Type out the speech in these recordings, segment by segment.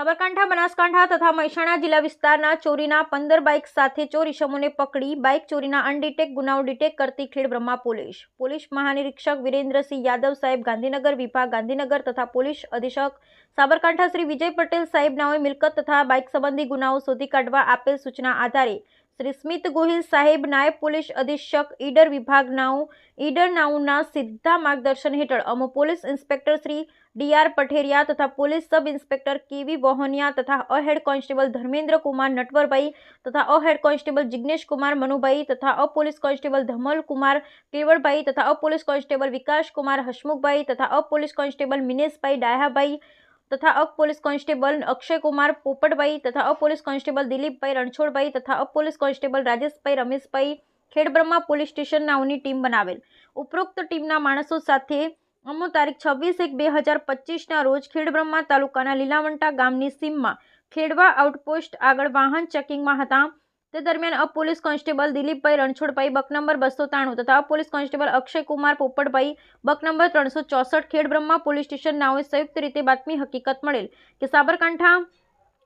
સાબરકાંઠા, બનાસકાંઠા તથા મહેસાણા જિલ્લા વિસ્તારના ચોરીના પંદર બાઇક સાથે ચોરી સમૂહને પકડી બાઇક ચોરીના અનડિટેક ગુનાઓ ડિટેક કરતી ખેડ બ્રહ્મા પોલીસ. પોલીસ મહાનિરીક્ષક વિરેન્દ્રસિંહ યાદવ સાહેબ ગાંધીનગર વિભાગ ગાંધીનગર તથા પોલીસ અધિક્ષક સાબરકાંઠા શ્રી વિજય પટેલ સાહેબ નાઓએ મિલકત તથા બાઇક સંબંધી ગુનાઓ શોધી કાઢવા આપેલ સૂચના આધારે શ્રી સ્મિત ગોહિલ સાહેબ નાયબ પોલીસ અધિક્ષક ઈડર વિભાગ નાઉ ઈડર નાઉના સીધા માર્ગદર્શન હેઠળ અમો police inspector Shri D R Patheriya તથા police sub inspector K V Vahoniya તથા અ હેડ કોન્સ્ટેબલ ધર્મેન્દ્ર કુમાર નટવરભાઈ તથા અ હેડ કોન્સ્ટેબલ જિગ્નેશ કુમાર મનુભાઈ તથા અ પોલીસ કોન્સ્ટેબલ ધમલ કુમાર કેવળભાઈ તથા અ પોલીસ કોન્સ્ટેબલ વિકાસ કુમાર હસમુખભાઈ તથા અ પોલીસ કોન્સ્ટેબલ મિનેશભાઈ ડાયાભાઈ તથા અપ પોલીસ કોન્સ્ટેબલ અક્ષયકુમાર પોપટભાઈ તથા અપ પોલીસ કોન્સ્ટેબલ દિલીપભાઈ રણછોડભાઈ તથા up police constable Rajeshbhai Rameshbhai Khedbrahma police station નાઓની team બનાવેલ. ઉપરોક્ત ટીમના માણસો સાથે અમો તારીખ છવ્વીસ એક બે હજાર પચીસના રોજ ખેડબ્રહ્મા તાલુકાના લીલાવંટા ગામની સીમમાં ખેડવા આઉટપોસ્ટ આગળ વાહન ચેકિંગમાં હતા. તે દરમિયાન અપ પોલીસ કોન્સ્ટેબલ દિલીપભાઈ રણછોડભાઈ, બક નંબર બસો ત્રાણું તથા અપ પોલીસ કોન્સ્ટેબલ અક્ષયકુમાર પોપટભાઈ, બક નંબર ત્રણસો ચોસઠ ખેડબ્રહ્મા પોલીસ સ્ટેશન, નાઓએ સંયુક્ત રીતે બાતમી હકીકત મળેલ કે સાબરકાંઠા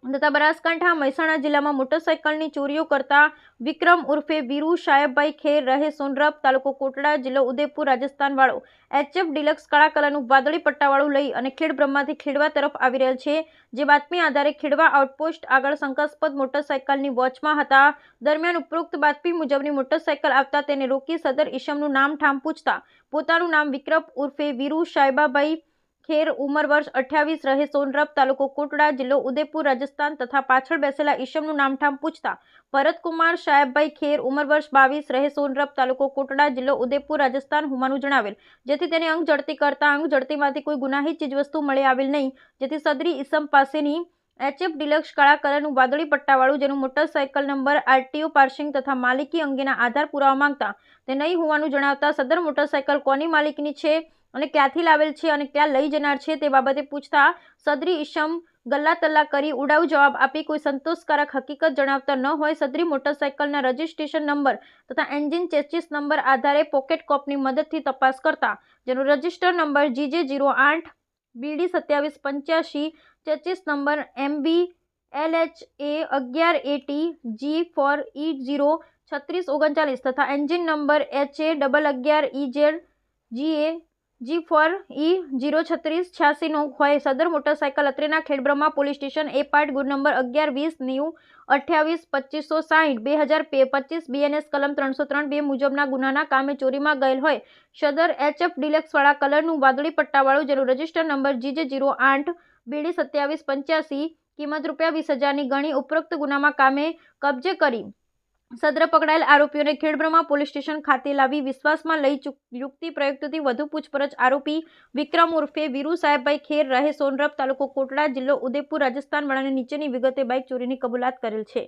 તથા બનાસકાંઠા મહેસાણા જિલ્લામાં મોટરસાઇકલની ચોરીઓ કરતા વિક્રમ ઉર્ફે વીરુ સાહેબભાઈ ખેર રહે સોનરપ તાલુકો કોટડા જિલ્લો ઉદયપુર રાજસ્થાન વાળો એચએફ ડિલક્સ કલરનું વાદળી પટ્ટાવાળું લઈ અને ખેડબ્રહ્માથી ખેડવા તરફ આવી રહેલ છે. જે બાતમી આધારે ખેડવા આઉટપોસ્ટ આગળ શંકાસ્પદ મોટરસાઇકલની વોચમાં હતા. દરમિયાન ઉપરોક્ત બાતમી મુજબની મોટરસાઇકલ આવતા તેને રોકી સદર ઈશમનું નામ ઠામ પૂછતા પોતાનું નામ વિક્રમ ઉર્ફે વીરુ સાહેબાભાઈ ખેર ઉંમર વર્ષ અઠ્યાવીસ રહે સોનરપ તાલુકો કોટડા, જિલ્લો ઉદયપુર રાજસ્થાન તથા પાછળ બેસેલા ઈશમનું નામઠામ પૂછતા ભરતકુમાર સાહેબભાઈ ખેર ઉંમર વર્ષ બાવીસ રહે સોનરપ તાલુકો કોટડા, જિલ્લો ઉદયપુર રાજસ્થાન હોવાનું જણાવેલ. જેથી તેને અંગ જડતી કરતા અંગ જડતીમાંથી કોઈ ગુનાહિત ચીજવસ્તુ મળી આવેલ નહીં. જેથી સદરી ઈસમ પાસેની એચએફ ડિલક્સ કાળા કલરનું વાદળી પટ્ટાવાળું, જેનું મોટરસાઇકલ નંબર આરટીઓ પાર્સિંગ તથા માલિકી અંગેના આધાર પુરાવા માંગતા તે નહીં હોવાનું જણાવતા સદર મોટરસાઇકલ કોની માલિકની છે? અને ક્યાંથી લાવેલ છે અને ક્યાં લઈ જનાર છે તે બાબતે પૂછતા સદરી ઈશમ ગલ્લા તલ્લા કરી ઉડાવ જવાબ આપી. કોઈ સંતોષકારક હકીકત જણાવતા ન હોય સદરી મોટરસાઇકલના રજિસ્ટ્રેશન નંબર તથા એન્જિન ચેસિસ નંબર આધારે પોકેટ કોપની મદદથી તપાસ કરતા. જેનો રજિસ્ટર નંબર જીજે જીરો આઠ બીડી સત્યાવીસ પંચ્યાસી chassis number MB L H A અગિયાર AT G four E zero છત્રીસ ઓગણચાલીસ તથા engine number H A double અગિયાર E Z G A G, four E zero છત્રીસ છ્યાસીનું હોય. સદર motorcycle અત્રેના Khedbrahma police station A part good number અગિયાર વીસ નેવું અઠ્યાવીસ પચીસો સાહીઠ બે હજાર પચીસ બીએનએસ કલમ ત્રણસો ત્રણ બે મુજબના ગુનાના કામે ચોરીમાં ગયેલ હોય. સદર એચએફ ડિલેક્સવાળા કલરનું વાદળી પટ્ટાવાળું જેનું રજિસ્ટર નંબર જીજે જીરો આઠ બીડી સત્યાવીસ પંચ્યાસી કિંમત રૂપિયા વીસ હજારની ગણી ઉપરોક્ત ગુનામાં કામે કબજે કરી. સદર પકડાયેલ આરોપીઓને ખેડબ્રહ્મા પોલીસ સ્ટેશન ખાતે લાવી વિશ્વાસમાં લઈ યુક્તિ પ્રયુક્તથી વધુ પૂછપરછ. આરોપી વિક્રમ ઉર્ફે વીરુ સાહેબભાઈ ખેર રહે સોનરપ તાલુકો કોટડા, જિલ્લો ઉદેપુર, રાજસ્થાન વાળાને નીચેની વિગતે બાઇક ચોરીની કબૂલાત કરેલ છે.